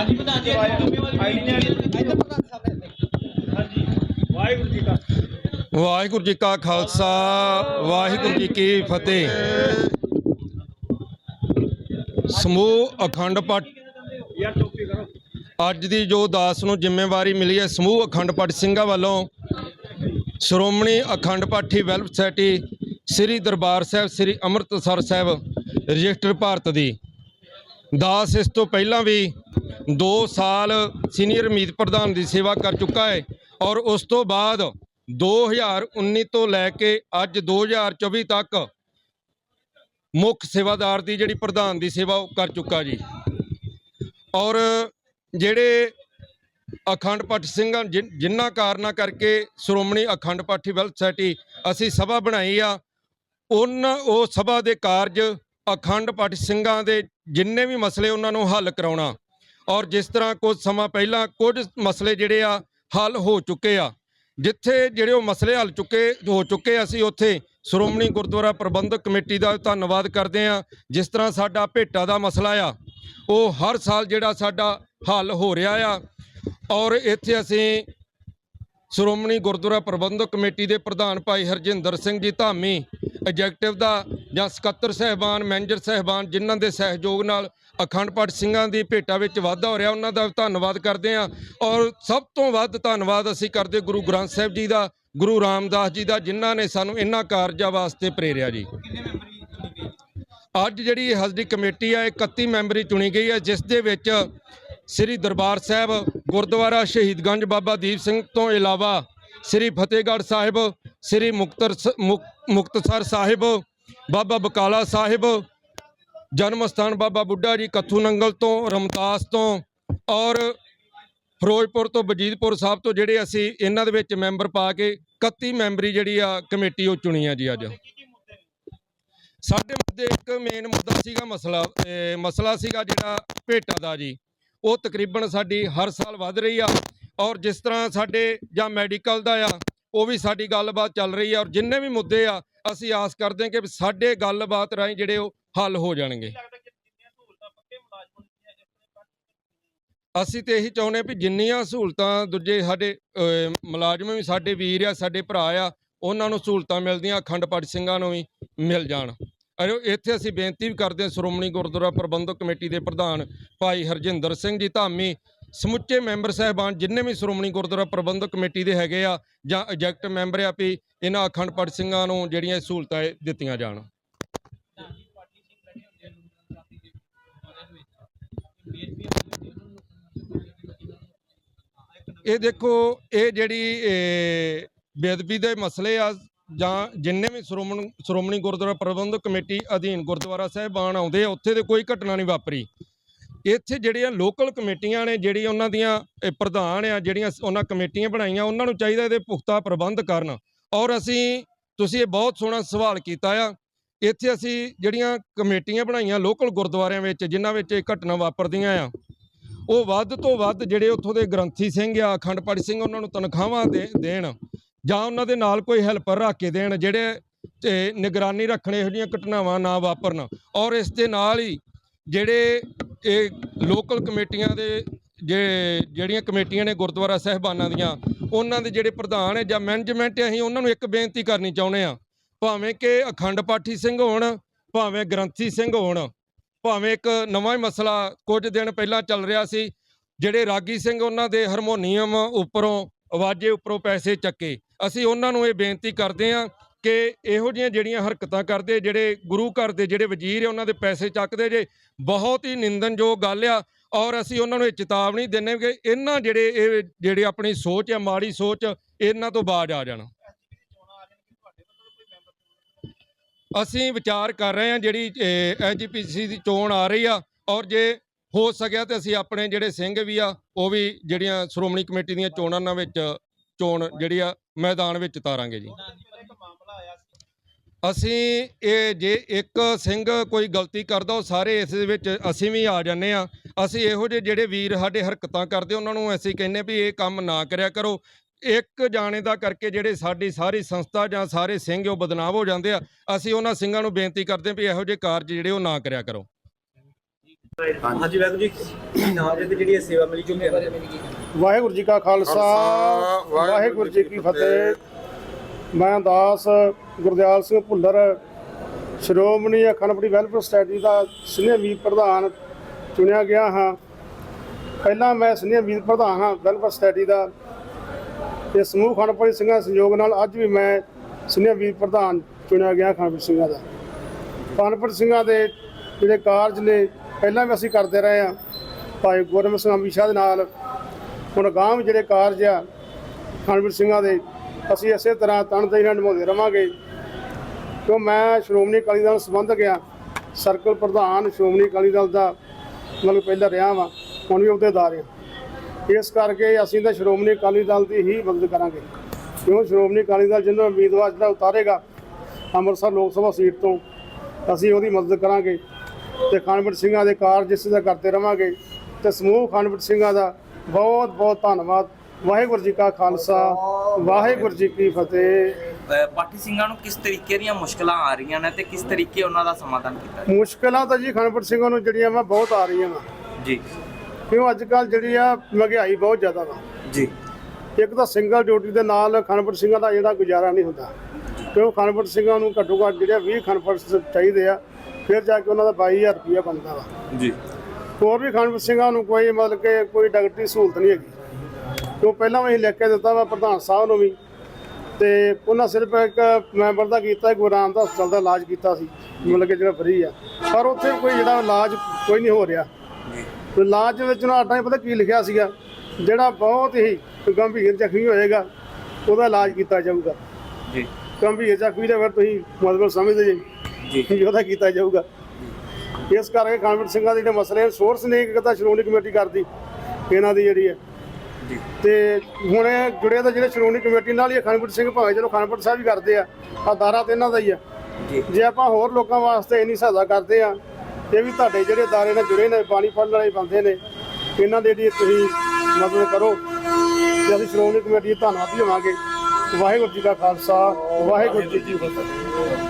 ਹਾਂਜੀ ਪ੍ਰਧਾਨ ਜੀ ਜ਼ਿੰਮੇਵਾਰੀ ਹਾਂਜੀ ਵਾਹਿਗੁਰੂ ਜੀ ਕਾ ਵਾਹਿਗੁਰੂ ਜੀ ਕਾ ਖਾਲਸਾ ਵਾਹਿਗੁਰੂ ਜੀ ਕੀ ਫਤਿਹ। ਸਮੂਹ ਅਖੰਡ ਪਾਠ ਅੱਜ ਦੀ ਜੋ ਦਾਸ ਨੂੰ ਜ਼ਿੰਮੇਵਾਰੀ ਮਿਲੀ ਹੈ ਸਮੂਹ ਅਖੰਡ ਪਾਠ ਸਿੰਘਾਂ ਵੱਲੋਂ Shiromani Akhand Pathi welfare society Sri Darbar Sahib Sri Amritsar Sahib register Bharat ਦੀ। ਦਾਸ ਇਸ ਤੋਂ ਪਹਿਲਾਂ ਵੀ 2 ਸਾਲ ਸੀਨੀਅਰ ਮੀਤ ਪ੍ਰਧਾਨ ਦੀ ਸੇਵਾ ਕਰ ਚੁੱਕਾ ਹੈ ਔਰ ਉਸ ਤੋਂ ਬਾਅਦ 2019 ਤੋਂ ਲੈ ਕੇ ਅੱਜ 2024 ਤੱਕ ਮੁੱਖ ਸੇਵਾਦਾਰ ਦੀ ਜਿਹੜੀ ਪ੍ਰਧਾਨ ਦੀ ਸੇਵਾ ਉਹ ਕਰ ਚੁੱਕਾ ਜੀ। ਔਰ ਜਿਹੜੇ ਅਖੰਡ ਪਾਠ ਸਿੰਘਾਂ ਜਿਨ- ਜਿਨ੍ਹਾਂ ਕਾਰਨਾਂ ਕਰਕੇ ਸ਼੍ਰੋਮਣੀ ਅਖੰਡ ਪਾਠੀ ਵੈਲਥ ਸੁਸਾਇਟੀ ਅਸੀਂ ਸਭਾ ਬਣਾਈ ਆ ਉਹਨਾਂ ਉਹ ਸਭਾ ਦੇ ਕਾਰਜ ਅਖੰਡ ਪਾਠ ਸਿੰਘਾਂ ਦੇ ਜਿੰਨੇ ਵੀ ਮਸਲੇ ਉਹਨਾਂ ਨੂੰ ਹੱਲ ਕਰਾਉਣਾ। ਔਰ ਜਿਸ ਤਰ੍ਹਾਂ ਕੁਝ ਸਮਾਂ ਪਹਿਲਾਂ ਕੁਝ ਮਸਲੇ ਜਿਹੜੇ ਆ, ਹੱਲ ਹੋ ਚੁੱਕੇ ਆ। ਜਿੱਥੇ ਜਿਹੜੇ ਉਹ ਮਸਲੇ ਹੱਲ ਚੁੱਕੇ, ਹੋ ਚੁੱਕੇ ਅਸੀਂ ਉੱਥੇ ਸ਼੍ਰੋਮਣੀ ਗੁਰਦੁਆਰਾ ਪ੍ਰਬੰਧਕ ਕਮੇਟੀ ਦਾ ਧੰਨਵਾਦ ਕਰਦੇ ਆ। ਜਿਸ ਤਰ੍ਹਾਂ ਸਾਡਾ ਭੇਟਾ ਦਾ ਮਸਲਾ ਆ, ਉਹ ਹਰ ਸਾਲ ਜਿਹੜਾ ਸਾਡਾ ਹੱਲ ਹੋ ਰਿਹਾ ਆ। ਔਰ ਇੱਥੇ ਅਸੀਂ ਸ਼੍ਰੋਮਣੀ ਗੁਰਦੁਆਰਾ ਪ੍ਰਬੰਧਕ ਕਮੇਟੀ ਦੇ ਪ੍ਰਧਾਨ ਭਾਈ ਹਰਜਿੰਦਰ ਸਿੰਘ ਜੀ ਧਾਮੀ ਐਗਜ਼ੈਕਟਿਵ ਦਾ ਜਾਂ ਸਕੱਤਰ ਸਹਿਬਾਨ ਮੈਨੇਜਰ ਸਹਿਬਾਨ, ਜਿਨ੍ਹਾਂ ਦੇ ਸਹਿਯੋਗ ਨਾਲ ਅਖੰਡ ਪਾਠ ਸਿੰਘਾਂ ਦੀ ਭੇਟਾ ਵਿੱਚ ਵਾਧਾ ਹੋ ਰਿਹਾ, ਉਹਨਾਂ ਦਾ ਧੰਨਵਾਦ ਕਰਦੇ ਹਾਂ। ਔਰ ਸਭ ਤੋਂ ਵੱਧ ਧੰਨਵਾਦ ਅਸੀਂ ਕਰਦੇ ਗੁਰੂ ਗ੍ਰੰਥ ਸਾਹਿਬ ਜੀ ਦਾ, ਗੁਰੂ ਰਾਮਦਾਸ ਜੀ ਦਾ, ਜਿਨ੍ਹਾਂ ਨੇ ਸਾਨੂੰ ਇਹਨਾਂ ਕਾਰਜਾਂ ਵਾਸਤੇ ਪ੍ਰੇਰਿਆ ਜੀ। ਅੱਜ ਜਿਹੜੀ ਹਜ਼ਰੀ ਕਮੇਟੀ ਹੈ ਇਹ 31 ਮੈਂਬਰੀ ਚੁਣੀ ਗਈ ਹੈ ਜਿਸ ਦੇ ਵਿੱਚ ਸ੍ਰੀ ਦਰਬਾਰ ਸਾਹਿਬ, ਗੁਰਦੁਆਰਾ ਸ਼ਹੀਦਗੰਜ ਬਾਬਾ ਦੀਪ ਸਿੰਘ ਤੋਂ ਇਲਾਵਾ ਸ੍ਰੀ ਫਤਿਹਗੜ੍ਹ ਸਾਹਿਬ ਸ੍ਰੀ ਮੁਕਤਰ ਮੁਕਤਸਰ ਸਾਹਿਬ ਬਾਬਾ ਬਕਾਲਾ ਸਾਹਿਬ ਜਨਮ ਸਥਾਨ ਬਾਬਾ ਬੁੱਢਾ ਜੀ ਕੱਥੂ ਨੰਗਲ ਤੋਂ ਰਮਦਾਸ ਤੋਂ ਔਰ ਫਿਰੋਜ਼ਪੁਰ ਤੋਂ ਬਜੀਦਪੁਰ ਸਾਹਿਬ ਤੋਂ ਜਿਹੜੇ ਅਸੀਂ ਇਹਨਾਂ ਦੇ ਵਿੱਚ ਮੈਂਬਰ ਪਾ ਕੇ 31 ਮੈਂਬਰੀ ਜਿਹੜੀ ਆ ਕਮੇਟੀ ਉਹ ਚੁਣੀ ਆ ਜੀ ਅੱਜ। ਸਾਡੇ ਮੁੱਦੇ ਇੱਕ ਮੇਨ ਮੁੱਦਾ ਸੀਗਾ ਮਸਲਾ ਮਸਲਾ ਸੀਗਾ ਜਿਹੜਾ ਭੇਟਾ ਦਾ ਜੀ। ਉਹ ਤਕਰੀਬਨ ਸਾਡੀ ਹਰ ਸਾਲ ਵੱਧ ਰਹੀ ਆ ਔਰ ਜਿਸ ਤਰ੍ਹਾਂ ਸਾਡੇ ਜਾਂ ਮੈਡੀਕਲ ਦਾ ਆ ਉਹ ਵੀ ਸਾਡੀ ਗੱਲਬਾਤ ਚੱਲ ਰਹੀ ਆ ਔਰ ਜਿੰਨੇ ਵੀ ਮੁੱਦੇ ਆ ਅਸੀਂ ਆਸ ਕਰਦੇ ਹਾਂ ਕਿ ਸਾਡੇ ਗੱਲਬਾਤ ਰਾਹੀਂ ਜਿਹੜੇ ਉਹ ਹੱਲ ਹੋ ਜਾਣਗੇ। ਅਸੀਂ ਤੇ ਇਹੀ ਚਾਹੁੰਦੇ ਵੀ ਜਿੰਨੀਆਂ ਸਹੂਲਤਾਂ ਦੂਜੇ ਸਾਡੇ ਮੁਲਾਜ਼ਮ ਵੀ ਸਾਡੇ ਵੀਰ ਆ ਸਾਡੇ ਭਰਾ ਆ ਉਹਨਾਂ ਨੂੰ ਸਹੂਲਤਾਂ ਮਿਲਦੀਆਂ ਅਖੰਡ ਪਾਠ ਸਿੰਘਾਂ ਨੂੰ ਵੀ ਮਿਲ ਜਾਣ। ਅਰੇ ਇੱਥੇ ਅਸੀਂ ਬੇਨਤੀ ਵੀ ਕਰਦੇ ਹਾਂ ਸ਼੍ਰੋਮਣੀ ਗੁਰਦੁਆਰਾ ਪ੍ਰਬੰਧਕ ਕਮੇਟੀ ਦੇ ਪ੍ਰਧਾਨ ਭਾਈ ਹਰਜਿੰਦਰ ਸਿੰਘ ਜੀ ਧਾਮੀ ਸਮੁੱਚੇ ਮੈਂਬਰ ਸਹਿਬਾਨ ਜਿੰਨੇ ਵੀ ਸ਼੍ਰੋਮਣੀ ਗੁਰਦੁਆਰਾ ਪ੍ਰਬੰਧਕ ਕਮੇਟੀ ਦੇ ਹੈਗੇ ਆ ਜਾਂ ਐਜੈਕਟ ਮੈਂਬਰ ਆ ਵੀ ਇਹਨਾਂ ਅਖੰਡ ਪਾਠ ਸਿੰਘਾਂ ਨੂੰ ਜਿਹੜੀਆਂ ਇਹ ਸਹੂਲਤਾਂ ਇਹ ਦਿੱਤੀਆਂ ਜਾਣ। ਇਹ ਦੇਖੋ ਇਹ ਜਿਹੜੀ ਇਹ, ਬੇਅਦਬੀ ਦੇ ਮਸਲੇ ਆ ਜਾਂ ਜਿੰਨੇ ਵੀ ਸ਼੍ਰੋਮਣੀ ਸ਼੍ਰੋਮਣੀ ਗੁਰਦੁਆਰਾ ਪ੍ਰਬੰਧਕ ਕਮੇਟੀ ਅਧੀਨ ਗੁਰਦੁਆਰਾ ਸਾਹਿਬਾਨ ਆਉਂਦੇ ਆ ਉੱਥੇ ਤੇ ਕੋਈ ਘਟਨਾ ਨਹੀਂ ਵਾਪਰੀ। ਇੱਥੇ ਜਿਹੜੀਆਂ ਲੋਕਲ ਕਮੇਟੀਆਂ ਨੇ, ਜਿਹੜੀ ਉਹਨਾਂ ਦੀਆਂ ਪ੍ਰਧਾਨ ਆ, ਜਿਹੜੀਆਂ ਉਹਨਾਂ ਕਮੇਟੀਆਂ ਬਣਾਈਆਂ, ਉਹਨਾਂ ਨੂੰ ਚਾਹੀਦਾ ਇਹਦੇ ਪੁਖਤਾ ਪ੍ਰਬੰਧ ਕਰਨ। ਔਰ ਅਸੀਂ, ਤੁਸੀਂ ਇਹ ਬਹੁਤ ਸੋਹਣਾ ਸਵਾਲ ਕੀਤਾ ਆ। ਇੱਥੇ ਅਸੀਂ ਜਿਹੜੀਆਂ ਕਮੇਟੀਆਂ ਬਣਾਈਆਂ ਲੋਕਲ ਗੁਰਦੁਆਰਿਆਂ ਵਿੱਚ, ਜਿਨ੍ਹਾਂ ਵਿੱਚ ਇਹ ਘਟਨਾ ਵਾਪਰਦੀਆਂ ਆ, ਉਹ ਵੱਧ ਤੋਂ ਵੱਧ ਜਿਹੜੇ ਉੱਥੋਂ ਦੇ ਗ੍ਰੰਥੀ ਸਿੰਘ ਆ, ਅਖੰਡ ਪਾਠੀ ਸਿੰਘ, ਉਹਨਾਂ ਨੂੰ ਤਨਖਾਹਾਂ ਦੇਣ ਜਾਂ ਉਹਨਾਂ ਦੇ ਨਾਲ ਕੋਈ ਹੈਲਪਰ ਰੱਖ ਕੇ ਦੇਣ, ਜਿਹੜੇ ਤੇ ਨਿਗਰਾਨੀ ਰੱਖਣ ਇਹੋ ਜਿਹੀਆਂ ਘਟਨਾਵਾਂ ਨਾ ਵਾਪਰਨ। ਔਰ ਇਸ ਦੇ ਨਾਲ ਹੀ ਜਿਹੜੇ ਇਹ ਲੋਕਲ ਕਮੇਟੀਆਂ ਦੇ ਜੇ ਜਿਹੜੀਆਂ ਕਮੇਟੀਆਂ ਨੇ ਗੁਰਦੁਆਰਾ ਸਾਹਿਬਾਨਾਂ ਦੀਆਂ, ਉਹਨਾਂ ਦੇ ਜਿਹੜੇ ਪ੍ਰਧਾਨ ਹੈ ਜਾਂ ਮੈਨੇਜਮੈਂਟ ਅਸੀਂ ਉਹਨਾਂ ਨੂੰ ਇੱਕ ਬੇਨਤੀ ਕਰਨੀ ਚਾਹੁੰਦੇ ਆ ਭਾਵੇਂ ਕਿ ਅਖੰਡ ਪਾਠੀ ਸਿੰਘ ਹੋਣ, ਭਾਵੇਂ ਗ੍ਰੰਥੀ ਸਿੰਘ ਹੋਣ, ਭਾਵੇਂ ਇੱਕ ਨਵਾਂ ਹੀ ਮਸਲਾ ਕੁਝ ਦਿਨ ਪਹਿਲਾਂ ਚੱਲ ਰਿਹਾ ਸੀ, ਜਿਹੜੇ ਰਾਗੀ ਸਿੰਘ ਉਹਨਾਂ ਦੇ ਹਾਰਮੋਨੀਅਮ ਉੱਪਰੋਂ, ਆਵਾਜ਼ੇ ਉੱਪਰੋਂ ਪੈਸੇ ਚੱਕੇ। ਅਸੀਂ ਉਹਨਾਂ ਨੂੰ ਇਹ ਬੇਨਤੀ ਕਰਦੇ ਹਾਂ ਕਿ ਇਹੋ ਜਿਹੀਆਂ ਜਿਹੜੀਆਂ ਹਰਕਤਾਂ ਕਰਦੇ ਜਿਹੜੇ ਗੁਰੂ ਘਰ ਦੇ ਜਿਹੜੇ ਵਜ਼ੀਰ ਆ, ਉਹਨਾਂ ਦੇ ਪੈਸੇ ਚੱਕਦੇ ਜੇ, ਬਹੁਤ ਹੀ ਨਿੰਦਨਯੋਗ ਗੱਲ ਆ। ਔਰ ਅਸੀਂ ਉਹਨਾਂ ਨੂੰ ਇਹ ਚੇਤਾਵਨੀ ਦਿੰਦੇ ਕਿ ਇਹਨਾਂ ਜਿਹੜੇ ਇਹ ਜਿਹੜੇ ਆਪਣੀ ਸੋਚ ਆ, ਮਾੜੀ ਸੋਚ, ਇਹਨਾਂ ਤੋਂ ਬਾਜ ਆ ਜਾਣ। ਅਸੀਂ ਵਿਚਾਰ ਕਰ ਰਹੇ ਹਾਂ ਜਿਹੜੀ ਐਜੀਪੀਸੀ ਦੀ ਚੋਣ ਆ ਰਹੀ ਆ, ਔਰ ਜੇ ਹੋ ਸਕਿਆ ਤੇ ਅਸੀਂ ਆਪਣੇ ਜਿਹੜੇ ਸਿੰਘ ਵੀ ਆ, ਉਹ ਵੀ ਜਿਹੜੀਆਂ ਸ਼੍ਰੋਮਣੀ ਕਮੇਟੀ ਦੀਆਂ ਚੋਣਾਂ ਨਾਲ ਵਿੱਚ, ਚੋਣ ਜਿਹੜੀ ਆ, ਮੈਦਾਨ ਵਿੱਚ ਤਾਰਾਂਗੇ ਜੀ ਇੱਕ ਮਾਮਲਾ ਆਇਆ ਸੀ ਅਸੀਂ ਇਹ ਜੇ ਇੱਕ ਸਿੰਘ ਕੋਈ ਗਲਤੀ ਕਰਦਾ ਉਹ ਸਾਰੇ ਇਸ ਦੇ ਵਿੱਚ ਅਸੀਂ ਵੀ ਆ ਜਾਂਦੇ ਆ ਅਸੀਂ ਇਹੋ ਜਿਹੇ ਜਿਹੜੇ ਵੀਰ ਸਾਡੇ ਹਰਕਤਾਂ ਕਰਦੇ ਉਹਨਾਂ ਨੂੰ ਅਸੀਂ ਕਹਿੰਨੇ ਵੀ ਇਹ ਕੰਮ ਨਾ ਕਰਿਆ ਕਰੋ। ਇੱਕ ਜਾਣੇ ਦਾ ਕਰਕੇ ਜਿਹੜੇ ਸਾਡੀ ਸਾਰੀ ਸੰਸਥਾ ਜਾਂ ਸਾਰੇ ਸਿੰਘ ਉਹ ਬਦਨਾਮ ਹੋ ਜਾਂਦੇ ਆ ਅਸੀਂ ਉਹਨਾਂ ਸਿੰਘਾਂ ਨੂੰ ਬੇਨਤੀ ਕਰਦੇ ਹਾਂ ਵੀ ਇਹੋ ਜਿਹੇ ਕਾਰਜ ਜਿਹੜੇ ਉਹ ਨਾ ਕਰਿਆ ਕਰੋ। ਹਾਂਜੀ ਵੈਗੂ ਜੀ ਨਾਮ ਦੇ ਜਿਹੜੀ ਇਹ ਸੇਵਾ ਮਿਲੀ ਚੁੱਕੀ ਹੈ ਵਾਹਿਗੁਰੂ ਜੀ ਕਾ ਖਾਲਸਾ ਵਾਹਿਗੁਰੂ ਜੀ ਕੀ ਫਤਿਹ। ਮੈਂ ਦਾਸ ਗੁਰਦਿਆਲ ਸਿੰਘ ਭੁੱਲਰ, ਸ਼੍ਰੋਮਣੀ ਅਖੰਡ ਵੈਲਫੇਅਰ ਸੋਸਾਇਟੀ ਦਾ ਸੀਨੀਅਰ ਮੀਤ ਪ੍ਰਧਾਨ ਚੁਣਿਆ ਗਿਆ ਹਾਂ। ਪਹਿਲਾਂ ਮੈਂ ਸੀਨੀਅਰ ਮੀਤ ਪ੍ਰਧਾਨ ਹਾਂ ਵੈਲਫੇਅਰ ਸੋਸਾਇਟੀ ਦਾ। ਤੇ ਸਮੂਹ ਖੰਡਪੜੀ ਸਿੰਘਾਂ ਦੇ ਸਹਿਯੋਗ ਨਾਲ ਅੱਜ ਵੀ ਮੈਂ ਸੀਨੀਅਰ ਮੀਤ ਪ੍ਰਧਾਨ ਚੁਣਿਆ ਗਿਆ ਖੰਡਪੜੀ ਸਿੰਘਾਂ ਦਾ। ਖੰਡਪੜੀ ਸਿੰਘਾਂ ਦੇ ਜਿਹੜੇ ਕਾਰਜ ਨੇ, ਪਹਿਲਾਂ ਵੀ ਅਸੀਂ ਕਰਦੇ ਰਹੇ ਹਾਂ। ਭਾਈ ਗੁਰਮੁਖ ਸਿੰਘ ਅਮੀਸ਼ਾ ਦੇ ਨਾਲ, ਹੁਣ ਗਾਂਵ ਜਿਹੜੇ ਕਾਰਜ ਆ ਖੰਡਪੜੀ ਸਿੰਘਾਂ ਦੇ ਅਸੀਂ ਇਸੇ ਤਰ੍ਹਾਂ ਤਨਦੇਹੀ ਨਾਲ ਨਿਭਾਉਂਦੇ ਰਵਾਂਗੇ। ਕਿਉਂ ਮੈਂ ਸ਼੍ਰੋਮਣੀ ਅਕਾਲੀ ਦਲ ਸੰਬੰਧ ਗਿਆ। ਸਰਕਲ ਪ੍ਰਧਾਨ ਸ਼੍ਰੋਮਣੀ ਅਕਾਲੀ ਦਲ ਦਾ ਮਤਲਬ ਪਹਿਲਾਂ ਰਿਹਾ ਵਾਂ, ਹੁਣ ਵੀ ਅਹੁਦੇਦਾਰ ਆ। ਇਸ ਕਰਕੇ ਅਸੀਂ ਤਾਂ ਸ਼੍ਰੋਮਣੀ ਅਕਾਲੀ ਦਲ ਦੀ ਹੀ ਮਦਦ ਕਰਾਂਗੇ। ਕਿਉਂ ਸ਼੍ਰੋਮਣੀ ਅਕਾਲੀ ਦਲ ਜਿਹਨੂੰ ਉਮੀਦਵਾਰ ਜਿਹੜਾ ਉਤਾਰੇਗਾ ਅੰਮ੍ਰਿਤਸਰ ਲੋਕ ਸਭਾ ਸੀਟ ਤੋਂ, ਅਸੀਂ ਉਹਦੀ ਮਦਦ ਕਰਾਂਗੇ ਤੇ ਖਾਨਪੁਰ ਸਿੰਘਾਂ ਦੇ ਕਾਰਜ ਇਸ ਦਾ ਕਰਦੇ ਰਵਾਂਗੇ ਤੇ ਸਮੂਹ ਖਾਨਪੁਰ ਸਿੰਘਾਂ ਦਾ ਬਹੁਤ ਬਹੁਤ ਧੰਨਵਾਦ। ਵਾਹਿਗੁਰੂ ਜੀ ਕਾ ਖਾਲਸਾ ਵਾਹਿਗੁਰੂ ਜੀ ਕੀ ਫਤਿਹ। ਪਾਠੀ ਸਿੰਘਾਂ ਨੂੰ ਕਿਸ ਤਰੀਕੇ ਦੀਆਂ ਮੁਸ਼ਕਲਾਂ ਆ ਰਹੀਆਂ ਨੇ ਤੇ ਕਿਸ ਤਰੀਕੇ ਉਹਨਾਂ ਦਾ ਸਮਾਧਾਨ ਕੀਤਾ ਜਾਏ? ਮੁਸ਼ਕਲਾਂ ਤਾਂ ਜੀ ਖਾਨਪੁਰ ਸਿੰਘਾਂ ਨੂੰ ਜਿਹੜੀਆਂ ਵਾ ਬਹੁਤ ਆ ਰਹੀਆਂ ਵਾ। ਜੀ। ਕਿਉਂ ਅੱਜ ਕੱਲ ਜਿਹੜੀ ਆ ਮਹਿੰਗਾਈ ਬਹੁਤ ਜ਼ਿਆਦਾ ਵਾ। ਜੀ। ਇੱਕ ਤਾਂ ਸਿੰਗਲ ਡਿਊਟੀ ਦੇ ਨਾਲ ਖਾਨਪੁਰ ਸਿੰਘਾਂ ਦਾ ਜਿਹੜਾ ਗੁਜ਼ਾਰਾ ਨਹੀਂ ਹੁੰਦਾ। ਕਿਉਂ ਖਾਨਪੁਰ ਸਿੰਘਾਂ ਨੂੰ ਘੱਟੋ ਘੱਟ ਜਿਹੜੇ 20 ਖਾਨਪੁਰ ਚਾਹੀਦੇ ਆ ਫਿਰ ਜਾ ਕੇ ਉਹਨਾਂ ਦਾ 22000 ਰੁਪਇਆ ਬਣਦਾ ਵਾ। ਜੀ। ਹੋਰ ਵੀ ਖਾਨਪੁਰ ਸਿੰਘਾਂ ਨੂੰ ਕੋਈ ਮਤਲਬ ਕਿ ਕੋਈ ਡਾਕਟਰੀ ਸਹੂਲਤ ਨਹੀਂ ਹੈਗੀ। ਕਿਉਂ ਪਹਿਲਾਂ ਵੀ ਲਿਖ ਕੇ ਦਿੱਤਾ ਵਾ ਪ੍ਰਧਾਨ ਸਾਹਿਬ ਨੂੰ ਵੀ। ਤੇ ਉਹਨਾਂ ਸਿਰਫ ਇੱਕ ਮੈਂਬਰ ਦਾ ਕੀਤਾ ਗੁਰੂ ਰਾਮਦਾਸ ਹਸਪਤਾਲ ਦਾ ਇਲਾਜ ਕੀਤਾ ਸੀ। ਮਤਲਬ ਕਿ ਜਿਹੜਾ ਫਰੀ ਆ। ਪਰ ਉੱਥੇ ਕੋਈ ਜਿਹੜਾ ਇਲਾਜ ਕੋਈ ਨਹੀਂ ਹੋ ਰਿਹਾ। ਜੀ ਤੇ ਇਲਾਜ ਦੇ ਵਿੱਚ ਨਾ ਆਟਾ ਪਤਾ ਕੀ ਲਿਖਿਆ ਸੀਗਾ। ਜਿਹੜਾ ਬਹੁਤ ਹੀ ਗੰਭੀਰ ਜ਼ਖਮੀ ਹੋਏਗਾ ਉਹਦਾ ਇਲਾਜ ਕੀਤਾ ਜਾਊਗਾ। ਜੀ। ਗੰਭੀਰ ਜ਼ਖਮੀ ਦਾ ਫਿਰ ਤੁਸੀਂ ਮਤਲਬ ਸਮਝਦੇ ਜੀ। ਜੀ। ਉਹਦਾ ਕੀਤਾ ਜਾਊਗਾ। ਇਸ ਕਰਕੇ ਕਾਨਵਰ ਸਿੰਘਾਂ ਦੇ ਜਿਹੜੇ ਮਸਲੇ ਸੋਰਸ ਨੇ ਇੱਕ ਤਾਂ ਸ਼੍ਰੋਮਣੀ ਕਮੇਟੀ ਕਰਦੀ ਇਹਨਾਂ ਦੀ ਜਿਹੜੀ ਹੈ। ਜੀ ਤੇ ਹੁਣ ਇਹ ਜੁੜੇ ਤਾਂ ਜਿਹੜੇ ਸ਼੍ਰੋਮਣੀ ਕਮੇਟੀ ਨਾਲ ਹੀ ਆ, ਖਾਨਪੁਰ ਸਿੰਘ ਭਾਵੇਂ ਚਲੋ ਖਾਨਪੁਰ ਸਾਹਿਬ ਵੀ ਕਰਦੇ ਆ ਆ ਦਾਰਾ ਤੇ ਇਹਨਾਂ ਦਾ ਹੀ ਆ। ਜੀ। ਜੇ ਆਪਾਂ ਹੋਰ ਲੋਕਾਂ ਵਾਸਤੇ ਇੰਨੀ ਸਹਾਇਤਾ ਕਰਦੇ ਆ ਇਹ ਵੀ ਤੁਹਾਡੇ ਜਿਹੜੇ ਦਾਰੇ ਨਾਲ ਜੁੜੇ ਨੇ ਪਾਣੀ ਫੜਨ ਵਾਲੇ ਬੰਦੇ ਨੇ ਇਹਨਾਂ ਦੇ ਜਿਹੜੀ ਤੁਸੀਂ ਮਦਦ ਕਰੋ ਤੇ ਅਸੀਂ ਸ਼੍ਰੋਮਣੀ ਕਮੇਟੀ ਦੇ ਧੰਨਵਾਦੀ ਹੋਵਾਂਗੇ। ਵਾਹਿਗੁਰੂ ਜੀ ਕਾ ਖਾਲਸਾ ਵਾਹਿਗੁਰੂ ਜੀ ਕੀ ਫਤਿਹ।